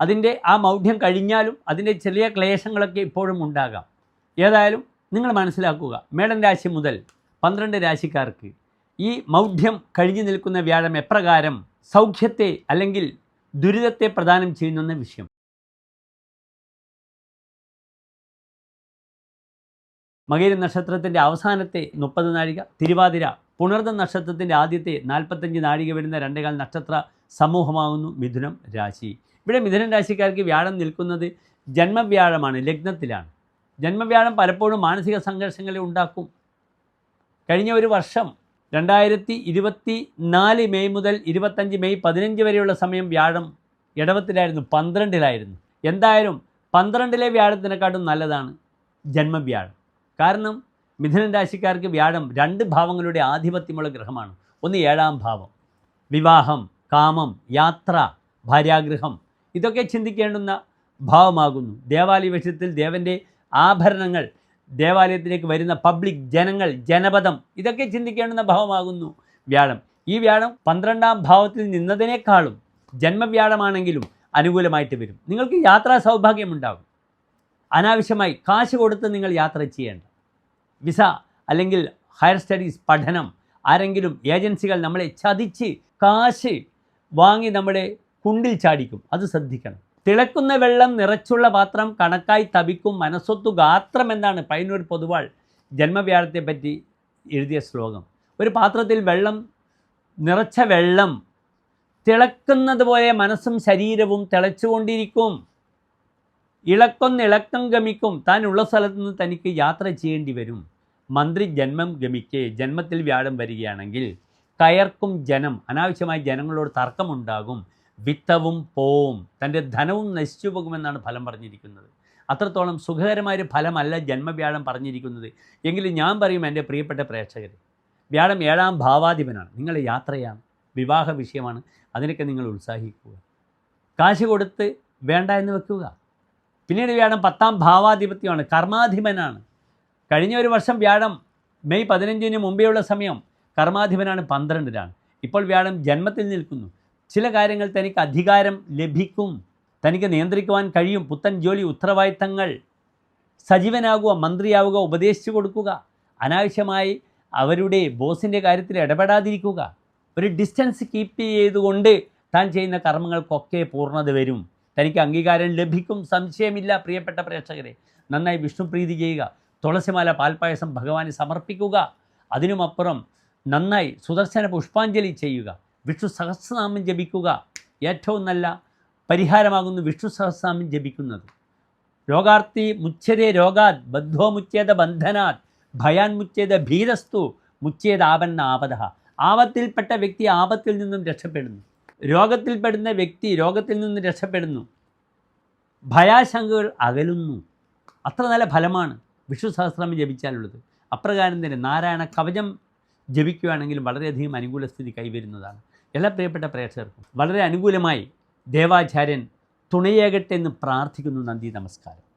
അതിന്റെ ആ മൗഢ്യം കഴിഞ്ഞാലും അതിന്റെ ചെറിയ ക്ലേശങ്ങളൊക്കെ ഇപ്പോഴും ഉണ്ടാകാം. ഏതായാലും നിങ്ങൾ മനസ്സിലാക്കുക മേടൻ രാശി മുതൽ പന്ത്രണ്ട് രാശിക്കാർക്ക് ഈ മൗഢ്യം കഴിഞ്ഞു നിൽക്കുന്ന വ്യാഴം എപ്രകാരം സൗഖ്യത്തെ അല്ലെങ്കിൽ ദുരിതത്തെ പ്രദാനം ചെയ്യുന്നെന്ന വിഷയം. മകേരി നക്ഷത്രത്തിന്റെ അവസാനത്തെ മുപ്പത് നാഴിക തിരുവാതിര പുണർദ നക്ഷത്രത്തിന്റെ ആദ്യത്തെ നാൽപ്പത്തഞ്ച് നാഴിക വരുന്ന രണ്ടേകാൽ നക്ഷത്ര സമൂഹമാകുന്നു മിഥുനം രാശി. ഇവിടെ മിഥുനം രാശിക്കാർക്ക് വ്യാഴം നിൽക്കുന്നത് ജന്മവ്യാഴമാണ് ലഗ്നത്തിലാണ്. ജന്മവ്യാഴം പലപ്പോഴും മാനസിക സംഘർഷങ്ങളെ ഉണ്ടാക്കും. കഴിഞ്ഞ ഒരു വർഷം രണ്ടായിരത്തി ഇരുപത്തി നാല് മെയ് മുതൽ ഇരുപത്തഞ്ച് മെയ് പതിനഞ്ച് വരെയുള്ള സമയം വ്യാഴം ഇടവത്തിലായിരുന്നു പന്ത്രണ്ടിലായിരുന്നു. എന്തായാലും പന്ത്രണ്ടിലെ വ്യാഴത്തിനെക്കാട്ടും നല്ലതാണ് ജന്മവ്യാഴം. കാരണം മിഥുനൻ രാശിക്കാർക്ക് വ്യാഴം രണ്ട് ഭാവങ്ങളുടെ ആധിപത്യമുള്ള ഗ്രഹമാണ്. ഒന്ന് ഏഴാം ഭാവം. വിവാഹം കാമം യാത്ര ഭാര്യാഗൃഹം ഇതൊക്കെ ചിന്തിക്കേണ്ടുന്ന ഭാവമാകുന്നു. ദേവാലയ വിഷയത്തിൽ ദേവന്റെ ആഭരണങ്ങൾ ദേവാലയത്തിലേക്ക് വരുന്ന പബ്ലിക് ജനങ്ങൾ ജനപദം ഇതൊക്കെ ചിന്തിക്കേണ്ടുന്ന ഭാവമാകുന്നു വ്യാഴം. ഈ വ്യാഴം പന്ത്രണ്ടാം ഭാവത്തിൽ നിന്നതിനേക്കാളും ജന്മവ്യാഴമാണെങ്കിലും അനുകൂലമായിട്ട് വരും. നിങ്ങൾക്ക് യാത്രാ സൗഭാഗ്യമുണ്ടാകും. അനാവശ്യമായി കാശ് കൊടുത്ത് നിങ്ങൾ യാത്ര ചെയ്യേണ്ട. വിസ അല്ലെങ്കിൽ ഹയർ സ്റ്റഡീസ് പഠനം ആരെങ്കിലും ഏജൻസികൾ നമ്മളെ ചതിച്ച് കാശ് വാങ്ങി നമ്മളെ കുണ്ടിൽ ചാടിക്കും. അത് ശ്രദ്ധിക്കണം. തിളക്കുന്ന വെള്ളം നിറച്ചുള്ള പാത്രം കണക്കായി തപിക്കും മനസ്സൊത്തു ഗാത്രം എന്നാണ് പൈനൂർ പൊതുവാൾ ജന്മവ്യാഴത്തെ പറ്റി എഴുതിയ ശ്ലോകം. ഒരു പാത്രത്തിൽ വെള്ളം നിറച്ച വെള്ളം തിളക്കുന്നത് പോലെ മനസ്സും ശരീരവും തിളച്ചുകൊണ്ടിരിക്കും. ഇളക്കൊന്നിളക്കം ഗമിക്കും. താൻ ഉള്ള സ്ഥലത്ത് നിന്ന് തനിക്ക് യാത്ര ചെയ്യേണ്ടി വരും. മന്ത്രി ജന്മം ഗമിക്കേ. ജന്മത്തിൽ വ്യാഴം വരികയാണെങ്കിൽ കയർക്കും ജനം. അനാവശ്യമായി ജനങ്ങളോട് തർക്കമുണ്ടാകും. വിത്തവും പോവും തന്റെ ധനവും നശിച്ചു പോകുമെന്നാണ് ഫലം പറഞ്ഞിരിക്കുന്നത്. അത്രത്തോളം സുഖകരമായൊരു ഫലമല്ല ജന്മവ്യാഴം പറഞ്ഞിരിക്കുന്നത്. എങ്കിലും ഞാൻ പറയും എന്റെ പ്രിയപ്പെട്ട പ്രേക്ഷകർ വ്യാഴം ഏഴാം ഭാവാധിപനാണ്. നിങ്ങൾ യാത്രയാണ് വിവാഹ വിഷയമാണ്. അതിനൊക്കെ നിങ്ങൾ ഉത്സാഹിക്കുക. കാശ് കൊടുത്ത് വേണ്ട എന്ന് വെക്കുക. പിന്നീട് വ്യാഴം പത്താം ഭാവാധിപത്യമാണ് കർമാധിപനാണ്. കഴിഞ്ഞ ഒരു വർഷം വ്യാഴം മെയ് പതിനഞ്ചിന് മുമ്പേയുള്ള സമയം കർമാധിപനാണ് പന്ത്രണ്ടിലാണ് ഇപ്പോൾ വ്യാഴം ജന്മത്തിൽ നിൽക്കുന്നു. ചില കാര്യങ്ങൾ തനിക്ക് അധികാരം ലഭിക്കും. തനിക്ക് നിയന്ത്രിക്കുവാൻ കഴിയും. പുത്തൻ ജോലി ഉത്തരവാദിത്തങ്ങൾ സജീവനാകുക മന്ത്രിയാവുക ഉപദേശിച്ചു കൊടുക്കുക അനാവശ്യമായി അവരുടെ ബോസിന്റെ കാര്യത്തിൽ ഇടപെടാതിരിക്കുക. ഒരു ഡിസ്റ്റൻസ് കീപ്പ് ചെയ്തുകൊണ്ട് താൻ ചെയ്യുന്ന കർമ്മങ്ങൾക്കൊക്കെ പൂർണത വരും. തനിക്ക് അംഗീകാരം ലഭിക്കും. സംശയമില്ല പ്രിയപ്പെട്ട പ്രേക്ഷകരെ. നന്നായി വിഷ്ണുപ്രീതി ചെയ്യുക. തുളസിമാല പാൽപ്പായസം ഭഗവാന് സമർപ്പിക്കുക. അതിനുമപ്പുറം നന്നായി സുദർശന പുഷ്പാഞ്ജലി ചെയ്യുക. വിഷ്ണു സഹസ്രനാമം ജപിക്കുക ഏറ്റവും നല്ല പരിഹാരമാകുന്നു വിഷ്ണു സഹസ്രനാമം ജപിക്കുന്നത്. രോഗാർത്തി മുച്ഛരേ രോഗാത് ബദ്ധോ മുച്ഛേദ ബന്ധനാത് ഭയാൻ മുച്ഛേദ ഭീരസ്തു മുച്ഛേദ ആപന്ന ആപത ആപത്തിൽപ്പെട്ട വ്യക്തി ആപത്തിൽ നിന്നും രക്ഷപ്പെടുന്നു. രോഗത്തിൽപ്പെടുന്ന വ്യക്തി രോഗത്തിൽ നിന്നും രക്ഷപ്പെടുന്നു. ഭയാശങ്കകൾ അകലുന്നു. അത്ര നല്ല ഫലമാണ് വിഷ്ണു സഹസ്രനാമം ജപിച്ചാലുള്ളത്. അപ്രകാരം തന്നെ നാരായണ കവചം ജപിക്കുകയാണെങ്കിൽ വളരെയധികം അനുകൂല സ്ഥിതി കൈവരുന്നതാണ്. എല്ലാ പ്രിയപ്പെട്ട പ്രേക്ഷകർക്കും വളരെ അനുകൂലമായി ദേവാചാര്യൻ തുണയേകട്ടെ എന്ന് പ്രാർത്ഥിക്കുന്നു നന്ദി നമസ്കാരം.